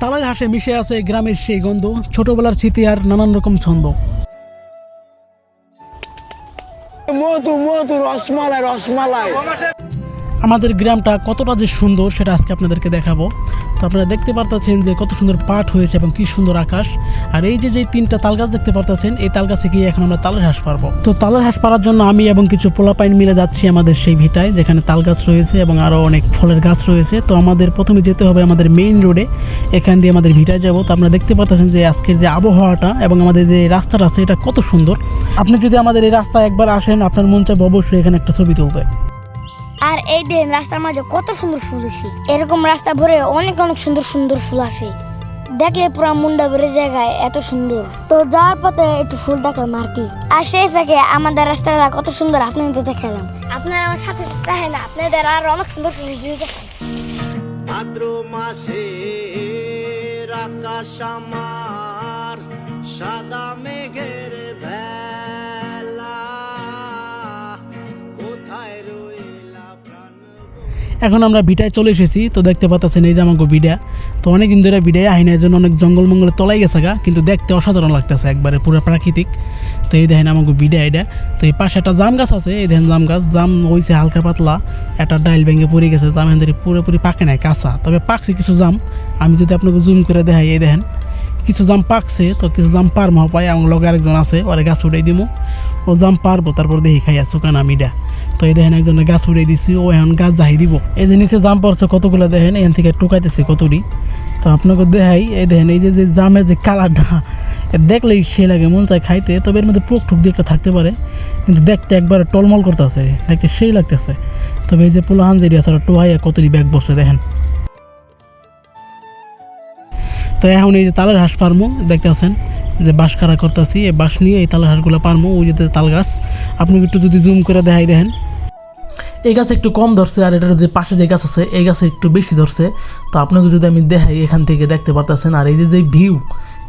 তালের হাসে মিশে আছে গ্রামের সেই গন্ধ, ছোটবেলার স্মৃতি আর নানান রকম ছন্দ। মধু মধু, রসমালাই রসমালাই। আমাদের গ্রামটা কতটা যে সুন্দর সেটা আজকে আপনাদেরকে দেখাবো। তো আপনারা দেখতে পারতেছেন যে কত সুন্দর পাট হয়েছে এবং কি সুন্দর আকাশ। আর এই যে যে তিনটা তাল গাছ দেখতে পারতেছেন, এই তাল গাছে গিয়ে এখন আমরা তালের হাঁস পারব তো তালের হাঁস পারার জন্য আমি এবং কিছু পোলাপাইন মিলে যাচ্ছি আমাদের সেই ভিটায়, যেখানে তাল গাছ রয়েছে এবং আরও অনেক ফলের গাছ রয়েছে। তো আমাদের প্রথমে যেতে হবে আমাদের মেইন রোডে এখান দিয়ে আমাদের ভিটায় যাব। তো আপনারা দেখতে পাচ্ছেন যে আজকের যে আবহাওয়াটা এবং আমাদের যে রাস্তাটা আছে, এটা কত সুন্দর। আপনি যদি আমাদের এই রাস্তায় একবার আসেন, আপনার মন চাইবে অবশ্যই এখানে একটা ছবি তুলতে। আর এই দিন রাস্তার মাঝে কত সুন্দর ফুল আছে এরকম রাস্তা ভরে অনেক অনেক সুন্দর সুন্দর ফুল আছে। দেখলে পুরো মুন্ডা ভরে জায়গায় এত সুন্দর। তো যাওয়ার পথে একটু ফুল দেখলাম আর কি। আর সেই ফাঁকে আমাদের রাস্তাটা কত সুন্দর আপনাদের দেখালাম। আপনারা আমার সাথে রাখেন আপনাদের আর অনেক সুন্দর সুন্দর ভাদ্র মাসের আকাশ আমার সাদা এখন আমরা ভিটায় চলে এসেছি, তো দেখতে পাচ্ছেন এই যে আমাকে ভিডা তো অনেক দিন ধরে ভিডায় আহি না এই জন্য অনেক জঙ্গল মঙ্গলে তলাই গেছে গা, কিন্তু দেখতে অসাধারণ লাগতেছে একবারে, পুরো প্রাকৃতিক। তো এই দেখেন আমাকে ভিডা এটা। তো এই পাশে একটা জাম গাছ আছে, এই দেখেন জাম গাছ, জাম হয়েছে হালকা পাতলা, একটা ডাইল ভেঙে পড়ে গেছে জাম এখান থেকে পুরোপুরি পাকে নাই, কাঁচা। তবে পাকছে কিছু জাম, আমি যদি আপনাকে জুম করে দেখাই, এই দেখেন, কিছু জাম পাকছে, তো কিছু জাম পারমো পাই আমার লগে আরেকজন আছে, ওরে গাছ উঠাই দিব ও জাম পারব, তারপর দেখি খাইয়া চুকান আমি এটা তো এই দেখেন একজনের গাছ উড়ে দিছি, ও এখন গাছ যাই দিব। এই যে নিচে জাম পড়ছে, কতগুলো দেখেন, এখান থেকে টুকাইতেছে কতটি তো আপনাকে দেখাই, এই দেখেন, এই যে জামের যে কালারটা দেখলেই সে লাগে, মন চায় খাইতে, তবে এর মধ্যে পোক ঠুক দিয়ে একটা থাকতে পারে, কিন্তু দেখতে একবারে টলমল করতেছে, দেখতে সেই লাগতেছে। তবে এই যে পোলাহান যে আছে টোহাইয়া কতটি ব্যাগ বসছে, দেখেন। তো এখন এই যে তালের হাঁস পারমো, দেখতেছেন, যে বাঁশ খাড়া করতেছি, এই বাঁশ নিয়ে এই তালের হাঁসগুলো পারমো, ওই যে তাল গাছ। আপনি একটু যদি জুম করে দেখাই, দেখেন। এই গাছ একটু কম ধরছে আর এটার যে পাশে যে গাছ আছে, এই গাছে একটু বেশি ধরছে। তো আপনাকে যদি আমি দেখাই এখান থেকে দেখতে পারতেছেন, আর এই যে যে ভিউ,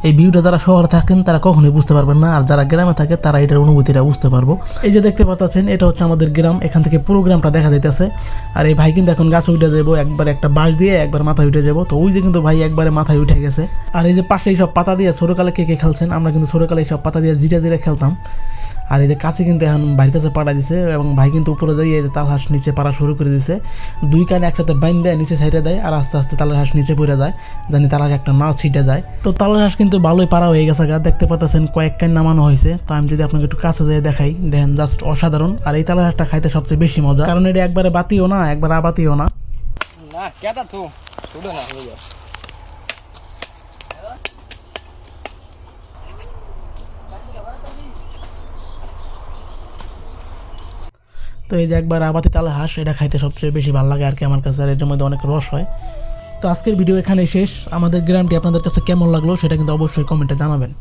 এই ভিউটা যারা শহরে থাকেন, তারা কখনোই বুঝতে পারবেন না। আর যারা গ্রামে থাকে, তারা এটার অনুভূতিটা বুঝতে পারব। এই যে দেখতে পাচ্ছেন এটা হচ্ছে আমাদের গ্রাম। এখান থেকে পুরো গ্রামটা দেখা যাইতেছে। আর এই ভাই কিন্তু এখন গাছে উঠে যাব একবার একটা বাঁশ দিয়ে, একবার মাথায় উঠে যাব তো ওই যে কিন্তু ভাই একবারে মাথায় উঠে গেছে। আর এই যে পাশে এইসব পাতা দিয়ে ছোটোকালে কে কে খেলছেন, আমরা কিন্তু ছোটোকালে এইসব পাতা দিয়ে জিরা জিরা খেলতাম। আর এদের কাছে কিন্তু এখন ভাইয়ের কাছে পাড়া দিছে এবং ভাই কিন্তু উপরে দিয়ে তাল হাঁস নিচে পাড়া শুরু করে দিছে। দুই কানে একসাথে বাইন দেয়, নিচে সাইডে দেয় আর আস্তে আস্তে তালের হাঁস নিচে পড়ে যায়, জানি হাঁস একটা না ছিটে যায়। তো তালের হাঁস কিন্তু ভালোই পাড়া হয়ে গেছে গা, দেখতে পাচ্ছেন কয়েক কান নামানো হয়েছে। তো আমি যদি আপনাকে একটু কাছে যেয়ে দেখাই, দেখেন জাস্ট অসাধারণ। আর এই তালের হাঁসটা খাইতে সবচেয়ে বেশি মজা। কারণ এটা একবারে বাতিও না, একবার আবাতিও না। না কেটা তো না তো এই যে একবার আবাতি তালা হাঁস, এটা খাইতে সবচেয়ে বেশি ভালো লাগে আর কি আমার কাছে, আর এটার মধ্যে অনেক রস হয়। তো আজকের ভিডিও এখানে শেষ। আমাদের গ্রামটি আপনাদের কাছে কেমন লাগল সেটা কিন্তু অবশ্যই কমেন্টে জানাবেন।